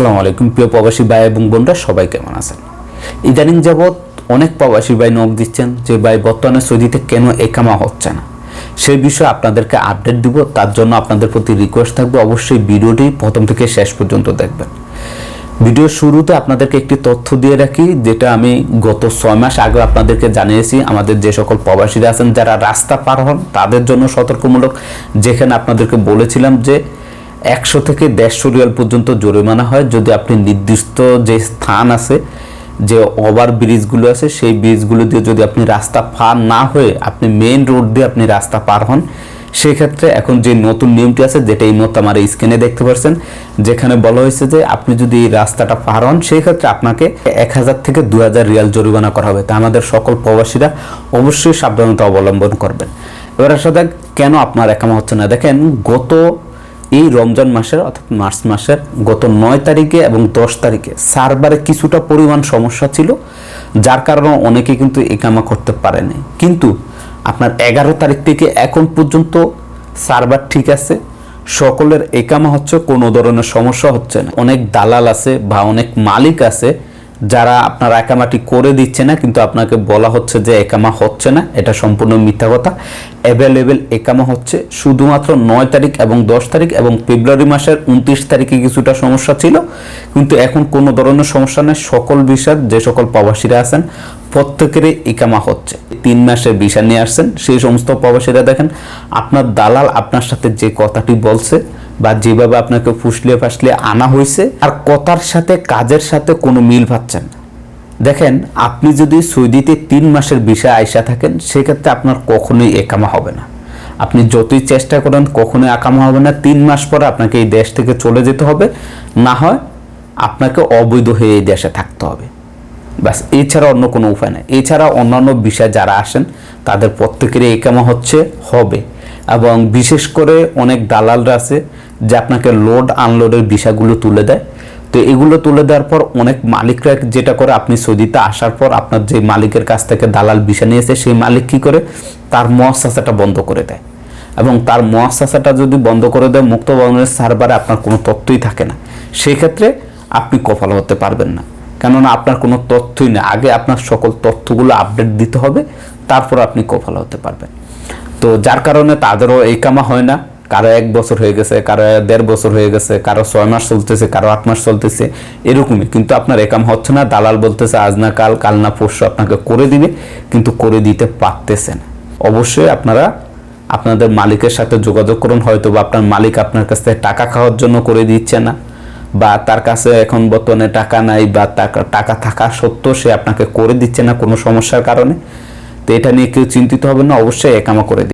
আসসালামু আলাইকুম, প্রিয় প্রবাসী ভাই এবং বোনরা, সবাই কেমন আছেন? ইদানিং যাবৎ অনেক প্রবাসী ভাই নখ দিচ্ছেন যে, ভাই, বর্তমানে সৌদিতে কেন একামা হচ্ছে না? সেই বিষয়ে আপনাদেরকে আপডেট দিব, তার জন্য আপনাদের প্রতি রিকোয়েস্ট থাকবে। অবশ্যই ভিডিওটি প্রথম থেকে শেষ পর্যন্ত দেখবেন। ভিডিও শুরুতে আপনাদেরকে একটি তথ্য দিয়ে রাখি, যেটা আমি গত ছয় মাস আগে আপনাদেরকে জানিয়েছি। আমাদের যে সকল প্রবাসীরা আছেন, যারা রাস্তা পার হন, তাদের জন্য সতর্কমূলক। যেখানে আপনাদেরকে বলেছিলাম যে একশো থেকে দেড়শো রিয়াল পর্যন্ত জরিমানা হয়। যদি আপনি নির্দিষ্ট যে স্থান আছে, যে ওভার ব্রিজগুলো আছে, সেই ব্রিজগুলো দিয়ে যদি আপনি রাস্তা পার না হয়ে আপনি মেইন রোড দিয়ে আপনি রাস্তা পার হন, সেক্ষেত্রে এখন যে নতুন নিয়মটি আছে, যেটা এই মুহূর্তে আমার স্ক্রিনে দেখতে পাচ্ছেন যেখানে বলা হয়েছে যে আপনি যদি এই রাস্তাটা পার হন সেই ক্ষেত্রে আপনাকে এক হাজার থেকে দু হাজার রিয়াল জরিমানা করা হবে। তা আমাদের সকল প্রবাসীরা অবশ্যই সাবধানতা অবলম্বন করবেন। এবার আসা দেখ কেন আপনার একামা হচ্ছে না? দেখেন, গত এই রমজান মাসের অর্থাৎ মার্চ মাসের গত নয় তারিখে এবং দশ তারিখে সার্ভারে কিছুটা পরিমাণ সমস্যা ছিল, যার কারণে অনেকে কিন্তু একামা করতে পারেনি। কিন্তু আপনার এগারো তারিখ থেকে এখন পর্যন্ত সার্ভার ঠিক আছে, সকলের একামা হচ্ছে, কোনো ধরনের সমস্যা হচ্ছে না। অনেক দালাল আছে বা অনেক মালিক আছে যারা আপনার একামাটি করে দিচ্ছে না, কিন্তু আপনাকে বলা হচ্ছে যে একামা হচ্ছে না, এটা সম্পূর্ণ মিথ্যা কথা। অ্যাভেলেবেল একামা হচ্ছে শুধুমাত্র নয় তারিখ এবং দশ তারিখ এবং ফেব্রুয়ারি মাসের উনত্রিশ তারিখে কিছুটা সমস্যা ছিল, কিন্তু এখন কোনো ধরনের সমস্যা নেই। সকল বিষয় যে সকল প্রবাসীরা আছেন, প্রত্যেকেরই ইকামা হচ্ছে। তিন মাসের ভিসা নিয়ে আসছেন, সেই সমস্ত প্রবাসীরা দেখেন, আপনার দালাল আপনার সাথে যে কথাটি বলছে বা যেভাবে আপনাকে ফুসলে ফাসলিয়ে আনা হয়েছে, আর কথার সাথে, কাজের সাথে কোনো মিল পাচ্ছেন দেখেন, আপনি যদি সৌদিতে তিন মাসের বিষয় আয়সা থাকেন, সেক্ষেত্রে আপনার কখনোই একামা হবে না। আপনি যতই চেষ্টা করেন, কখনোই একামা হবে না। তিন মাস পরে আপনাকে এই দেশ থেকে চলে যেতে হবে। না হয় আপনাকে অবৈধ হয়ে এই দেশে থাকতে হবে। ব্যাস, এছাড়া অন্য কোনো উপায় নেই। এছাড়া অন্যান্য বিষয় যারা আসেন, তাদের প্রত্যেকেরই একামা হচ্ছে, হবে। এবং বিশেষ করে অনেক দালালরা আছে যে আপনাকে লোড আনলোডের বিষয়গুলো তুলে দেয়। তো এগুলো তুলে দেওয়ার পর অনেক মালিকরা যেটা করে, আপনি সৌদিতে আসার পর আপনার যে মালিকের কাছ থেকে দালাল বিষয় নিয়েছে সেই মালিক কী করে? তার মহাসাসাটা বন্ধ করে দেয়। এবং তার মহাসাসাটা যদি বন্ধ করে দেয় মুক্ত ভবনের সার্ভারে আপনার কোনো তথ্যই থাকে না। সেই ক্ষেত্রে আপনি কপাল হতে পারবেন না। কেননা আপনার কোনো তথ্যই নেই। আগে আপনার সকল তথ্যগুলো আপডেট দিতে হবে, তারপর আপনি কপাল হতে পারবেন। তো যার কারণে তাদেরও এই কামা হয় না। কারও এক বছর হয়ে গেছে, কারও দেড় বছর হয়ে গেছে, কারও ছয় মাস চলতেছে, কারও আট মাস চলতেছে, এরকমই। কিন্তু আপনার একাম হচ্ছে না, দালাল বলতেছে, আজ না কাল কাল না পরশু আপনাকে করে দিবে। কিন্তু করে দিতে পারতেছে না। অবশ্যই আপনারা আপনাদের মালিকের সাথে যোগাযোগ করুন হয়তো বা আপনার মালিক আপনার কাছ থেকে টাকা খাওয়ার জন্য করে দিচ্ছে না, বা তার কাছে এখন বর্তমানে টাকা নাই, বা টাকা টাকা থাকা সত্ত্বেও সে আপনাকে করে দিচ্ছে না কোনো সমস্যার কারণে। তো এটা নিয়ে কেউ চিন্তিত হবে না, অবশ্যই একামা করে